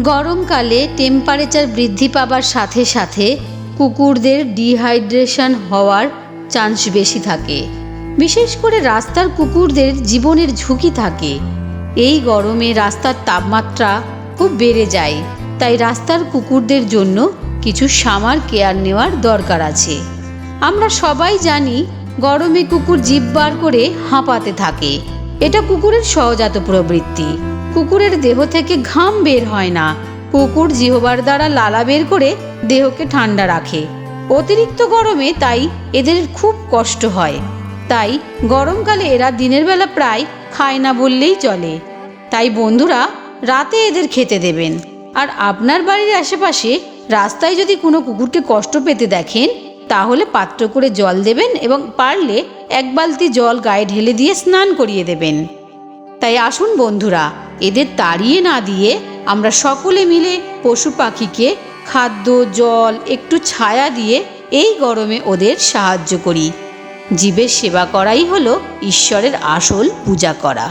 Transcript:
গরমকালে টেম্পারেচার বৃদ্ধি পাবার সাথে সাথে কুকুরদের ডিহাইড্রেশন হওয়ার চান্স বেশি থাকে। বিশেষ করে রাস্তার কুকুরদের জীবনের ঝুঁকি থাকে। এই গরমে রাস্তার তাপমাত্রা খুব বেড়ে যায়, তাই রাস্তার কুকুরদের জন্য কিছু সামার কেয়ার নেওয়ার দরকার আছে। আমরা সবাই জানি, গরমে কুকুর জিভ বার করে হাঁপাতে থাকে। এটা কুকুরের সহজাত প্রবৃত্তি। কুকুরের দেহ থেকে ঘাম বের হয় না। কুকুর জিহবার দ্বারা লালা বের করে দেহকে ঠান্ডা রাখে। অতিরিক্ত গরমে তাই এদের খুব কষ্ট হয়। তাই গরমকালে এরা দিনের বেলা প্রায় খায় না বললেই চলে। তাই বন্ধুরা, রাতে এদের খেতে দেবেন। আর আপনার বাড়ির আশেপাশে রাস্তায় যদি কোনো কুকুরকে কষ্ট পেতে দেখেন, তাহলে পাত্র করে জল দেবেন এবং পারলে এক বালতি জল গায়ে ঢেলে দিয়ে স্নান করিয়ে দেবেন। তাই আসুন বন্ধুরা, এদের তাড়িয়ে না দিয়ে আমরা সকলে মিলে পশু পাখিকে খাদ্য, জল, একটু ছায়া দিয়ে এই গরমে ওদের সাহায্য করি। জীবের সেবা করাই হলো ঈশ্বরের আসল পূজা করা।